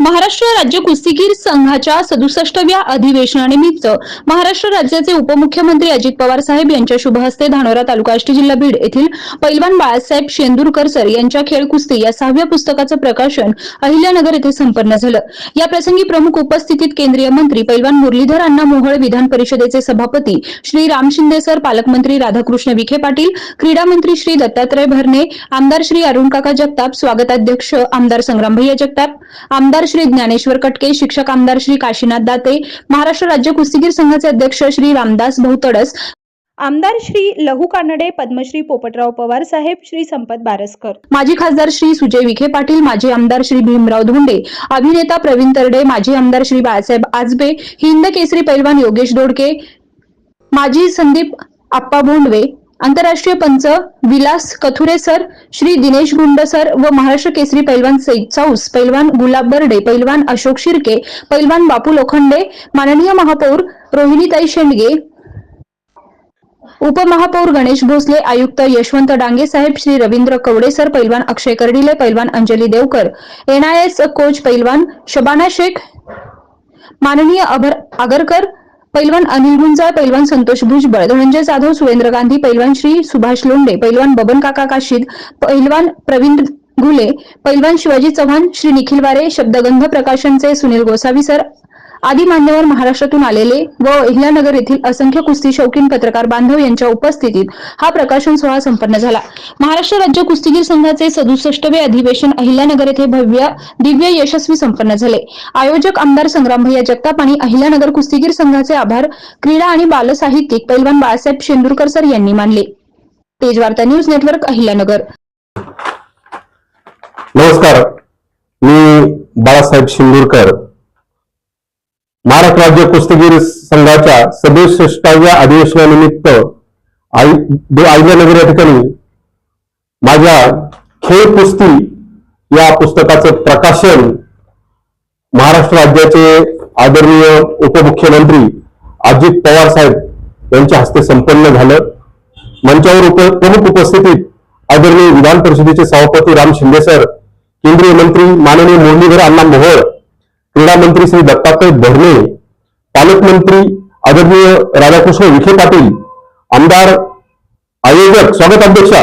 महाराष्ट्र राज्य कुस्तीगीर संघाच्या सदुसष्टव्या अधिवेशनानिमित्त महाराष्ट्र राज्याचे उपमुख्यमंत्री अजित पवार साहेब यांच्या शुभ हस्ते धानोरा तालुका आष्टी जिल्हा बीड येथील पैलवान बाळासाहेब शेंदूरकर सर यांच्या खेळ कुस्ती या सहाव्या पुस्तकाचं प्रकाशन अहिल्यानगर येथे संपन्न झालं. या प्रसंगी प्रमुख उपस्थितीत केंद्रीय मंत्री पैलवान मुरलीधर अण्णा मोहोळ विधान परिषदेचे सभापती श्री राम शिंदे सर पालकमंत्री राधाकृष्ण विखे पाटील क्रीडा मंत्री श्री दत्तात्रय भरणे आमदार श्री अरुणकाका जगताप स्वागताध्यक्ष आमदार संग्राम भैया जगताप आमदार श्री ज्ञानेश्वर कटके शिक्षक आमदार श्री काशीनाथ दाते महाराष्ट्र राज्य कुस्तीगीर संघाचे अध्यक्ष श्री रामदास बहुतडस आमदार श्री लहू कानडे पद्मश्री पोपटराव पवार साहेब श्री संपत बारसकर. माजी खासदार श्री सुजय विखे पाटील माजी आमदार श्री भीमराव धोंडे अभिनेता प्रवीण तरडे माजी आमदार श्री बाळासाहेब आजबे हिंद केसरी पैलवान योगेश दोडके माजी संदीप आप्पा भोंडवे आंतरराष्ट्रीय पंच विलास कथुरे सर श्री दिनेश गुंड सर व महाराष्ट्र केसरी पैलवान सईद चाऊस पैलवान गुलाब बर्डे पैलवान अशोक शिर्के पैलवान बापू लोखंडे माननीय महापौर रोहिणीताई शेंडगे उपमहापौर गणेश भोसले आयुक्त यशवंत डांगे साहेब श्री रवींद्र कवडे सर पैलवान अक्षय कर्डिले पैलवान अंजली देवकर एनआयएस कोच पैलवान शबाना शेख माननीय अभर आगरकर पैलवान अनिल गुंजाळ पैलवान संतोष भुजबळ धनंजय जाधव सुरेंद्र गांधी पैलवान श्री सुभाष लोंडे पैलवान बबन काका काशीद पैलवान प्रवीण घुले पैलवान शिवाजी चव्हाण श्री निखिल वारे शब्दगंध प्रकाशनचे सुनील गोसावी सर आदी मान्यवर महाराष्ट्रातून आलेले व अहिल्यानगर येथील असंख्य कुस्ती शौकीन पत्रकार बांधव यांच्या उपस्थितीत हा प्रकाशन सोहळा संपन्न झाला. महाराष्ट्र राज्य कुस्तीगीर संघाचे सदुसष्टवे अधिवेशन अहिल्यानगर येथे भव्य दिव्य यशस्वी संपन्न झाले. आयोजक आमदार संग्रामभैया जगताप आणि अहिल्यानगर कुस्तीगीर संघाचे आभार क्रीडा आणि बालसाहित्यिक पैलवान बाळासाहेब शेंदुरकर सर यांनी मानले. Tejvarta news network Ahilyanagar. नमस्कार. मी बाळासाहेब शिंदूरकर महाराष्ट्र राज्य कुस्तीगीर संघाच्या सदुसष्टाव्या अधिवेशनानिमित्त आई या ठिकाणी माझ्या खेळ कुस्ती या पुस्तकाचं प्रकाशन महाराष्ट्र राज्याचे आदरणीय उपमुख्यमंत्री अजित पवार साहेब यांच्या हस्ते संपन्न झालं. मंचावर उप प्रमुख उपस्थितीत आदरणीय विधान परिषदेचे सभापती राम शिंदे सर केंद्रीय मंत्री माननीय मुरलीधर अण्णा मोहोळ क्रीडा मंत्री श्री दत्तात्रय भरणे पालकमंत्री आदरणीय राधाकृष्ण विखे पाटील आमदार आयोजक स्वागताध्यक्षा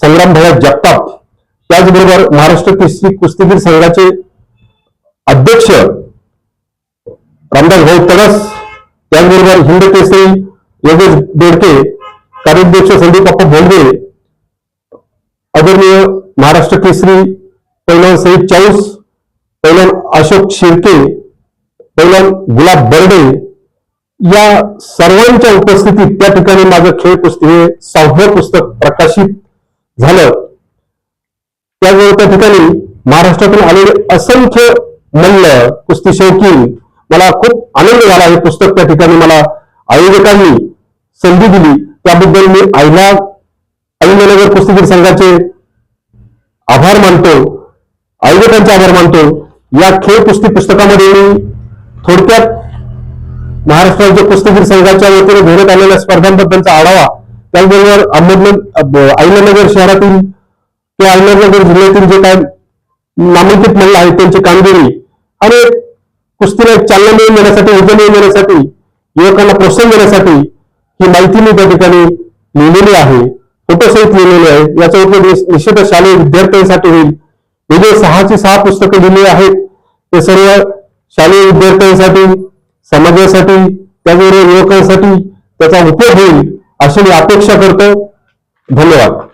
संग्राम भया जगताप त्याचबरोबर महाराष्ट्र केसरी कुस्तीगीर संघाचे अध्यक्ष रामदास भाऊ तडस त्याचबरोबर हिंद केसरी योगेश बेडके कार्याध्यक्ष संदीप अप्पा भोंडे आदरणीय महाराष्ट्र केसरी पैलवान सईद चाऊस पहिल्यान अशोक शिर्के पहिल्यान गुलाब बर्डे या सर्वांच्या उपस्थितीत त्या ठिकाणी माझं खेळ पुस्तक हे सहावं पुस्तक प्रकाशित झालं. त्यामुळे त्या ठिकाणी महाराष्ट्रातून आलेले असंख्य मल्ल कुस्ती शौकीन मला खूप आनंद झाला. हे पुस्तक त्या ठिकाणी मला आयोजकांनी संधी दिली. त्याबद्दल मी आईला अहिल्यानगर कुस्तीगीर संघाचे आभार मानतो. आयोजकांचे आभार मानतो. या खेळ कुस्ती पुस्तकामध्ये मी थोडक्यात महाराष्ट्र राज्य कुस्तीगीर संघाच्या वतीने घेण्यात आलेल्या स्पर्धांबद्दलचा आढावा त्याचबरोबर अहमदनगर अहिल्यानगर शहरातील किंवा अहिल्यानगर जिल्ह्यातील जे काय नामांकित मल्ल आहेत त्यांची कामगिरी आणि कुस्तीला चालना मिळवून देण्यासाठी ऊर्जा मिळवून देण्यासाठी युवकांना प्रोत्साहन देण्यासाठी ही माहिती मी त्या ठिकाणी लिहिलेली आहे फोटोसहित लिहिलेली आहे. याचा उपयोग निश्चितच शालेय विद्यार्थ्यांसाठी होईल. हे जे सहाची सहा पुस्तकं दिलेली आहेत. ते सर्व शालेय विद्यार्थ्यांसाठी समाजासाठी त्याबरोबर युवकांसाठी त्याचा उपयोग होईल अशी मी अपेक्षा करतो. धन्यवाद.